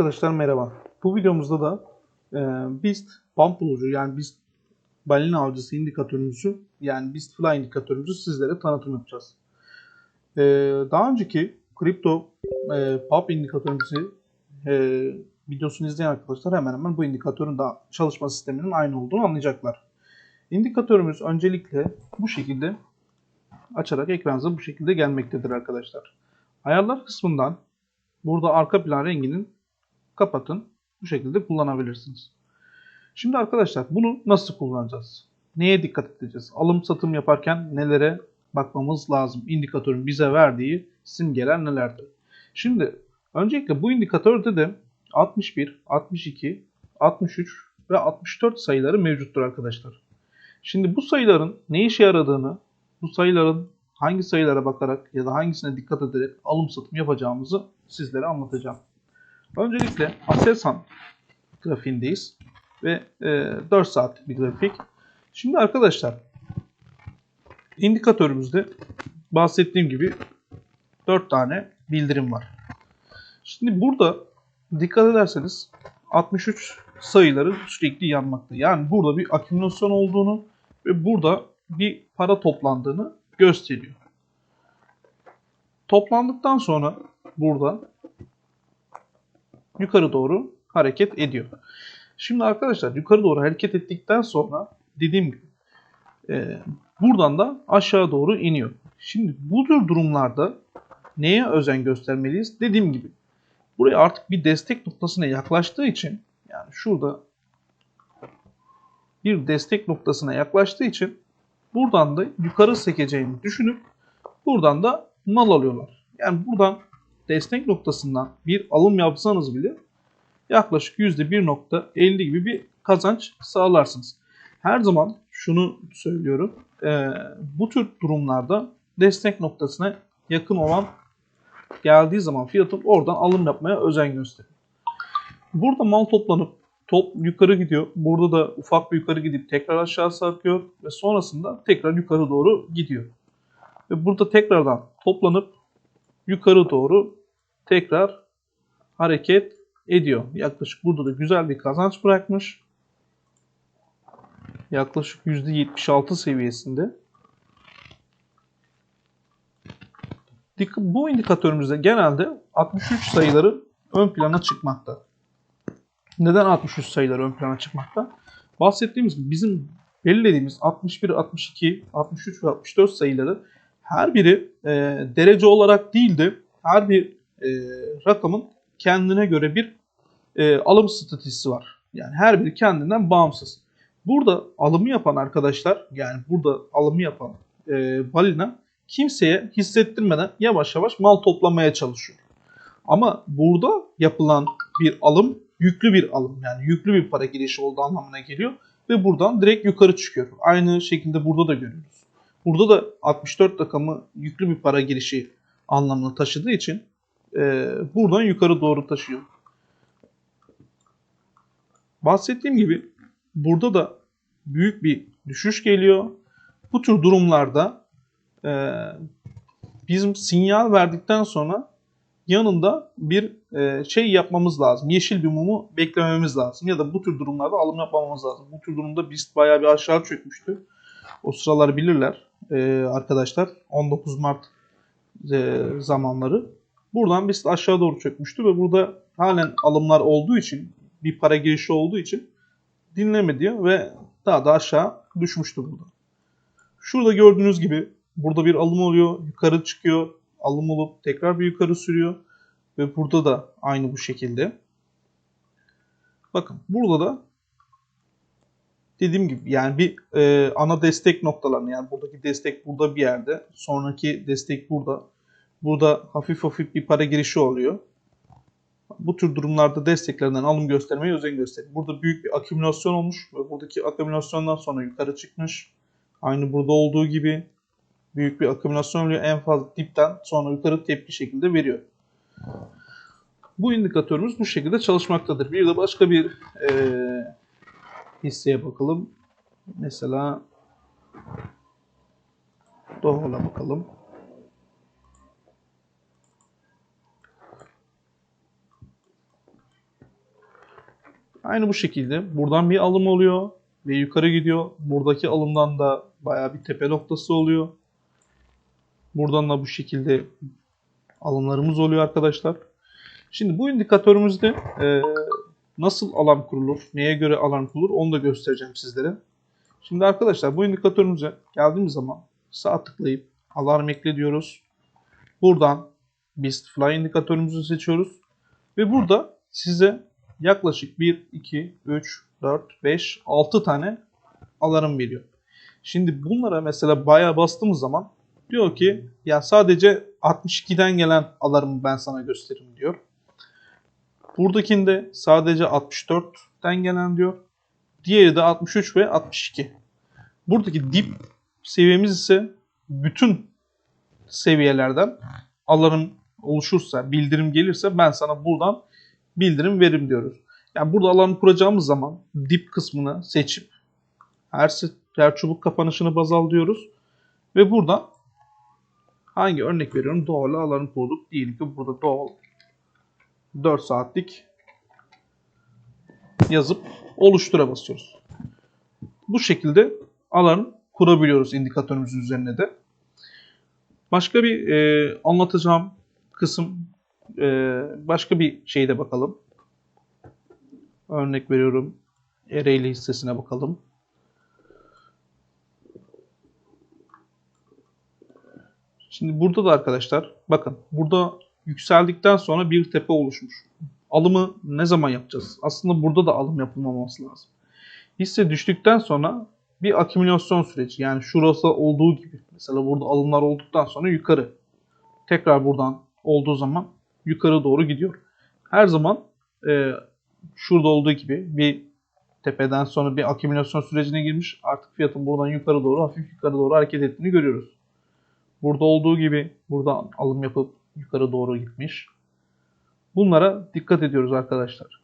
Arkadaşlar merhaba. Bu videomuzda da e, BIST pump bulucu yani BIST balina avcısı indikatörümüzü yani BIST fly indikatörümüzü sizlere tanıtım yapacağız. E, daha önceki kripto e, pump indikatörümüzü e, videosunu izleyen arkadaşlar hemen hemen bu indikatörün da çalışma sisteminin aynı olduğunu anlayacaklar. İndikatörümüz öncelikle bu şekilde açarak ekranınıza bu şekilde gelmektedir arkadaşlar. Ayarlar kısmından burada arka plan renginin kapatın. Bu şekilde kullanabilirsiniz. Şimdi arkadaşlar bunu nasıl kullanacağız? Neye dikkat edeceğiz? Alım satım yaparken nelere bakmamız lazım? İndikatörün bize verdiği simgeler nelerdir? Şimdi öncelikle bu indikatörde de 61, 62, 63 ve 64 sayıları mevcuttur arkadaşlar. Şimdi bu sayıların ne işe yaradığını, bu sayıların hangi sayılara bakarak ya da hangisine dikkat ederek alım satım yapacağımızı sizlere anlatacağım. Öncelikle Aselsan grafiğindeyiz ve e, 4 saatlik bir grafik. Şimdi arkadaşlar indikatörümüzde bahsettiğim gibi 4 tane bildirim var. Şimdi burada dikkat ederseniz 63 sayıları sürekli yanmakta. Yani burada bir akümülasyon olduğunu ve burada bir para toplandığını gösteriyor. Toplandıktan sonra burada yukarı doğru hareket ediyor. Şimdi arkadaşlar yukarı doğru hareket ettikten sonra dediğim gibi e, buradan da aşağı doğru iniyor. Şimdi bu tür durumlarda neye özen göstermeliyiz? Dediğim gibi buraya artık bir destek noktasına yaklaştığı için yani şurada bir destek noktasına yaklaştığı için buradan da yukarı sekeceğini düşünüp buradan da mal alıyorlar. Yani buradan destek noktasından bir alım yapsanız bile yaklaşık %1.50 gibi bir kazanç sağlarsınız. Her zaman şunu söylüyorum. E, bu tür durumlarda destek noktasına yakın olan geldiği zaman fiyatın oradan alım yapmaya özen gösterin. Burada mal toplanıp top yukarı gidiyor. Burada da ufak bir yukarı gidip tekrar aşağı sarkıyor ve sonrasında tekrar yukarı doğru gidiyor. Ve burada tekrardan toplanıp yukarı doğru tekrar hareket ediyor. Yaklaşık burada da güzel bir kazanç bırakmış. Yaklaşık %76 seviyesinde. Bu indikatörümüzde genelde 63 sayıları ön plana çıkmakta. Neden 63 sayıları ön plana çıkmakta? Bahsettiğimiz gibi bizim belirlediğimiz 61, 62, 63 ve 64 sayıları her biri e, derece olarak değil de her bir e, rakamın kendine göre bir e, alım stratejisi var. Yani her biri kendinden bağımsız. Burada alımı yapan arkadaşlar yani burada alımı yapan e, balina kimseye hissettirmeden yavaş yavaş mal toplamaya çalışıyor. Ama burada yapılan bir alım yüklü bir alım yani yüklü bir para girişi olduğu anlamına geliyor ve buradan direkt yukarı çıkıyor. Aynı şekilde burada da görüyoruz. Burada da 64 rakamı yüklü bir para girişi anlamını taşıdığı için e, buradan yukarı doğru taşıyor. Bahsettiğim gibi burada da büyük bir düşüş geliyor. Bu tür durumlarda e, bizim sinyal verdikten sonra yanında bir e, şey yapmamız lazım. Yeşil bir mumu beklememiz lazım. Ya da bu tür durumlarda alım yapmamamız lazım. Bu tür durumda BIST bayağı bir aşağı çökmüştü. O sıralar bilirler e, arkadaşlar. 19 Mart e, zamanları. Buradan BIST aşağı doğru çökmüştü ve burada halen alımlar olduğu için bir para girişi olduğu için dinleme diyor ve daha da aşağı düşmüştü burada. Şurada gördüğünüz gibi burada bir alım oluyor, yukarı çıkıyor, alım olup tekrar bir yukarı sürüyor ve burada da aynı bu şekilde. Bakın burada da dediğim gibi yani bir e, ana destek noktalarını yani buradaki destek burada bir yerde, sonraki destek burada. Burada hafif hafif bir para girişi oluyor. Bu tür durumlarda desteklerinden alım göstermeye özen gösterin. Burada büyük bir akümülasyon olmuş ve buradaki akümülasyondan sonra yukarı çıkmış. Aynı burada olduğu gibi büyük bir akümülasyon oluyor. En fazla dipten sonra yukarı tepki şekilde veriyor. Bu indikatörümüz bu şekilde çalışmaktadır. Bir de başka bir e, hisseye bakalım. Mesela Doha'la bakalım. Aynı bu şekilde buradan bir alım oluyor ve yukarı gidiyor. Buradaki alımdan da bayağı bir tepe noktası oluyor. Buradan da bu şekilde alımlarımız oluyor arkadaşlar. Şimdi bu indikatörümüzde e, nasıl alarm kurulur, neye göre alarm kurulur onu da göstereceğim sizlere. Şimdi arkadaşlar bu indikatörümüze geldiğimiz zaman sağ tıklayıp alarm ekle diyoruz. Buradan Beast Fly indikatörümüzü seçiyoruz. Ve burada size yaklaşık 1, 2, 3, 4, 5, 6 tane alarm veriyor. Şimdi bunlara mesela bayağı bastığımız zaman diyor ki ya sadece 62'den gelen alarmı ben sana göstereyim diyor. Buradakinde sadece 64'ten gelen diyor. Diğeri de 63 ve 62. Buradaki dip seviyemiz ise bütün seviyelerden alarm oluşursa, bildirim gelirse ben sana buradan bildirim verim diyoruz. Yani burada alarm kuracağımız zaman dip kısmını seçip her, her çubuk kapanışını baz al diyoruz. Ve burada hangi örnek veriyorum doğal alarm kurduk. Diyelim ki burada doğal 4 saatlik yazıp oluştura basıyoruz. Bu şekilde alarm kurabiliyoruz indikatörümüzün üzerine de. Başka bir e, anlatacağım kısım e, başka bir şeyde bakalım. Örnek veriyorum. Ereğli hissesine bakalım. Şimdi burada da arkadaşlar bakın burada yükseldikten sonra bir tepe oluşmuş. Alımı ne zaman yapacağız? Aslında burada da alım yapılmaması lazım. Hisse düştükten sonra bir akümülasyon süreci. Yani şurası olduğu gibi. Mesela burada alımlar olduktan sonra yukarı. Tekrar buradan olduğu zaman yukarı doğru gidiyor. Her zaman e, şurada olduğu gibi bir tepeden sonra bir akümülasyon sürecine girmiş. Artık fiyatın buradan yukarı doğru hafif yukarı doğru hareket ettiğini görüyoruz. Burada olduğu gibi burada alım yapıp yukarı doğru gitmiş. Bunlara dikkat ediyoruz arkadaşlar.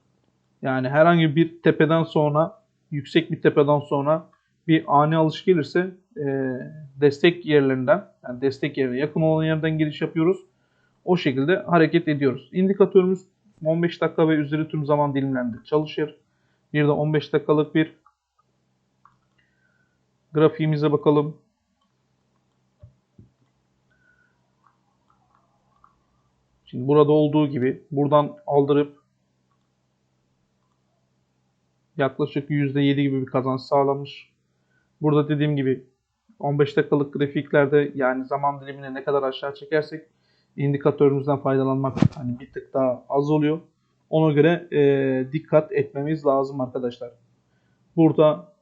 Yani herhangi bir tepeden sonra yüksek bir tepeden sonra bir ani alış gelirse e, destek yerlerinden yani destek yerine yakın olan yerden giriş yapıyoruz. O şekilde hareket ediyoruz. İndikatörümüz 15 dakika ve üzeri tüm zaman dilimlerinde çalışır. Bir de 15 dakikalık bir grafiğimize bakalım. Şimdi burada olduğu gibi buradan aldırıp yaklaşık %7 gibi bir kazanç sağlamış. Burada dediğim gibi 15 dakikalık grafiklerde yani zaman dilimini ne kadar aşağı çekersek indikatörümüzden faydalanmak hani bir tık daha az oluyor. Ona göre e, dikkat etmemiz lazım arkadaşlar. Burada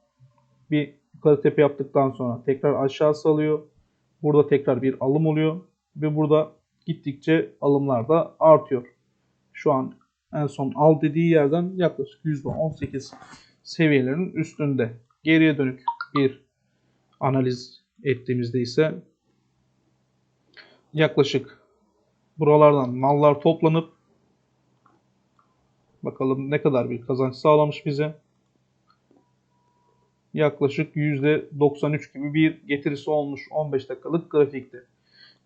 bir yukarı tepe yaptıktan sonra tekrar aşağı salıyor. Burada tekrar bir alım oluyor ve burada gittikçe alımlar da artıyor. Şu an en son al dediği yerden yaklaşık %18 seviyelerinin üstünde. Geriye dönük bir analiz ettiğimizde ise yaklaşık buralardan mallar toplanıp bakalım ne kadar bir kazanç sağlamış bize. Yaklaşık %93 gibi bir getirisi olmuş 15 dakikalık grafikte.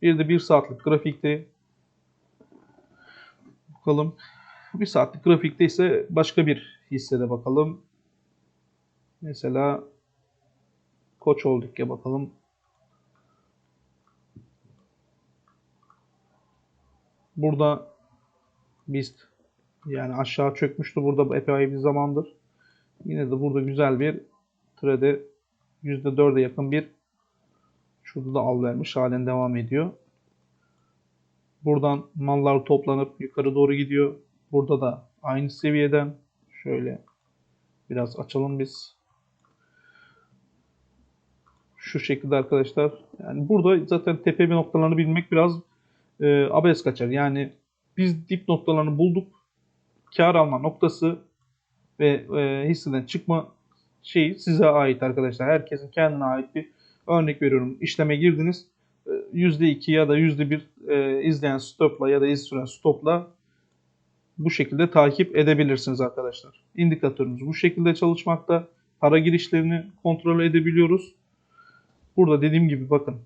Bir de 1 saatlik grafikte bakalım. 1 saatlik grafikte ise başka bir hissede bakalım. Mesela Koç ya bakalım. Burada BIST yani aşağı çökmüştü burada epey bir zamandır. Yine de burada güzel bir trade %4'e yakın bir şurada da al vermiş halen devam ediyor. Buradan mallar toplanıp yukarı doğru gidiyor. Burada da aynı seviyeden şöyle biraz açalım biz. Şu şekilde arkadaşlar. Yani burada zaten tepe noktalarını bilmek biraz e, abes kaçar. Yani biz dip noktalarını bulduk. Kar alma noktası ve e, hisseden çıkma şeyi size ait arkadaşlar. Herkesin kendine ait bir örnek veriyorum. İşleme girdiniz. E, %2 ya da %1 e, izleyen stopla ya da iz süren stopla bu şekilde takip edebilirsiniz arkadaşlar. İndikatörümüz bu şekilde çalışmakta. Para girişlerini kontrol edebiliyoruz. Burada dediğim gibi bakın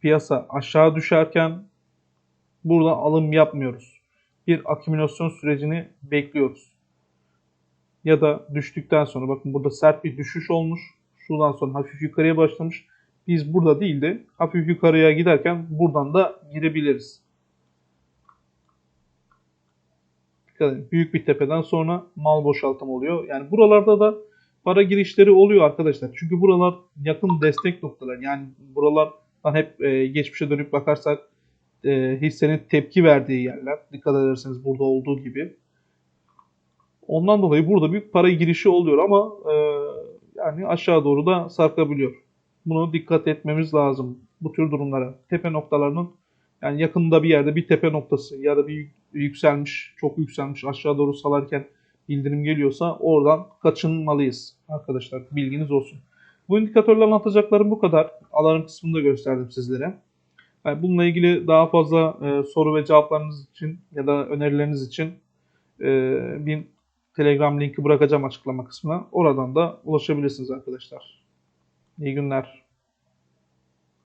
piyasa aşağı düşerken burada alım yapmıyoruz. Bir akümülasyon sürecini bekliyoruz. ya da düştükten sonra bakın burada sert bir düşüş olmuş. Şuradan sonra hafif yukarıya başlamış. Biz burada değil de hafif yukarıya giderken buradan da girebiliriz. Büyük bir tepeden sonra mal boşaltım oluyor. Yani buralarda da para girişleri oluyor arkadaşlar. Çünkü buralar yakın destek noktaları. Yani buralardan hep e, geçmişe dönüp bakarsak e, hissenin tepki verdiği yerler. Dikkat ederseniz burada olduğu gibi. Ondan dolayı burada büyük para girişi oluyor ama e, yani aşağı doğru da sarkabiliyor. Bunu dikkat etmemiz lazım bu tür durumlara. Tepe noktalarının yani yakında bir yerde bir tepe noktası ya da bir yükselmiş, çok yükselmiş aşağı doğru salarken bildirim geliyorsa oradan kaçınmalıyız arkadaşlar. Bilginiz olsun. Bu indikatörle anlatacaklarım bu kadar. Alarm kısmında gösterdim sizlere. Bununla ilgili daha fazla e, soru ve cevaplarınız için ya da önerileriniz için e, bir Telegram linki bırakacağım açıklama kısmına. Oradan da ulaşabilirsiniz arkadaşlar. İyi günler.